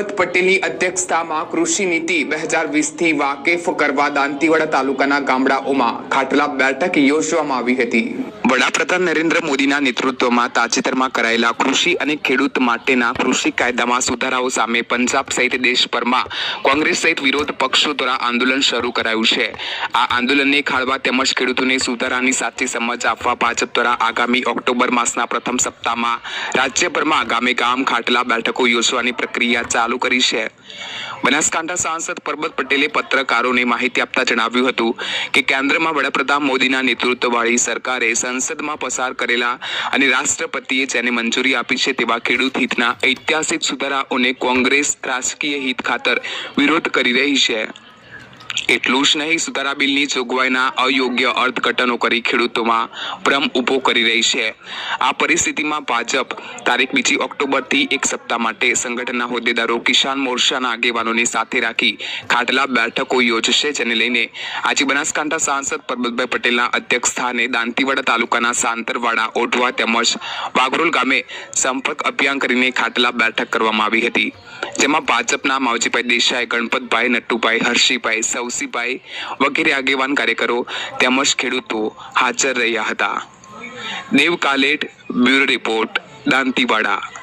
પરબત પટેલની અધ્યક્ષતામાં કૃષિ નીતિ બે હજાર વીસથી વાકેફ કરવા દાંતીવાડા તાલુકાના ગામડાઓમાં ખાટલા બેઠક યોજવામાં આવી હતી. વડાપ્રધાન નરેન્દ્ર મોદીના નેતૃત્વમાં તાજેતરમાં કરાયેલા કૃષિ અને ખેડૂત માટેના કૃષિ કાયદામાં સુધારાઓ સામે પંજાબ સહિત દેશભરમાં કોંગ્રેસ સહિત વિરોધ પક્ષો દ્વારા આંદોલન શરૂ કરાયું છે. આ આંદોલનને ખાળવા તેમજ ખેડૂતોને સુધારાની સાચી સમજ આપવા ભાજપ દ્વારા આગામી ઓક્ટોબર માસના પ્રથમ સપ્તાહમાં રાજ્યભરમાં ગામે ગામ ખાટલા બેઠકો યોજવાની પ્રક્રિયા ચાલુ કરી છે. બનાસકાંઠા સાંસદ પરબત પટેલે પત્રકારોને માહિતી આપતા જણાવ્યું હતું કે કેન્દ્રમાં વડાપ્રધાન મોદીના નેતૃત્વવાળી સરકારે સંસદમાં પસાર કરેલા અને રાષ્ટ્રપતિએ જેને મંજૂરી આપી છે તેવા ખેડૂત હિતના ઐતિહાસિક સુધારાઓને કોંગ્રેસ રાજકીય હિત ખાતર વિરોધ કરી રહી છે. એટલું જ નહીં સુધારા બિલની જોગવાઈના અયોગ્ય અર્થઘટનો કરી ખેડૂતોમાં ભ્રમ ઊભો કરી રહી છે. આ પરિસ્થિતિમાં ભાજપ તારીખ બીજી ઓક્ટોબરથી એક સપ્તાહ માટે સંગઠનના હોદ્દેદારો કિસાન મોરચાના આગેવાનોને સાથે રાખી ખાટલા બેઠકો યોજશે, જેને લઈને આજે બનાસકાંઠા સાંસદ પરબતભાઈ પટેલના અધ્યક્ષ સ્થાને દાંતીવાડા તાલુકાના સાંતરવાડા, ઓઢવા તેમજ વાઘરોલ ગામે સંપર્ક અભિયાન કરીને ખાટલા બેઠક કરવામાં આવી હતી. જેમાં ભાજપના માવજીભાઈ દેસાઈ, ગણપતભાઈ, નટુભાઈ, હર્ષીભાઈ સૌસીભાઈ વગેરે આગેવાન કાર્યકરો તેમજ ખેડૂતો હાજર રહ્યા હતા. Dev Kalet bureau report, Dantiwada.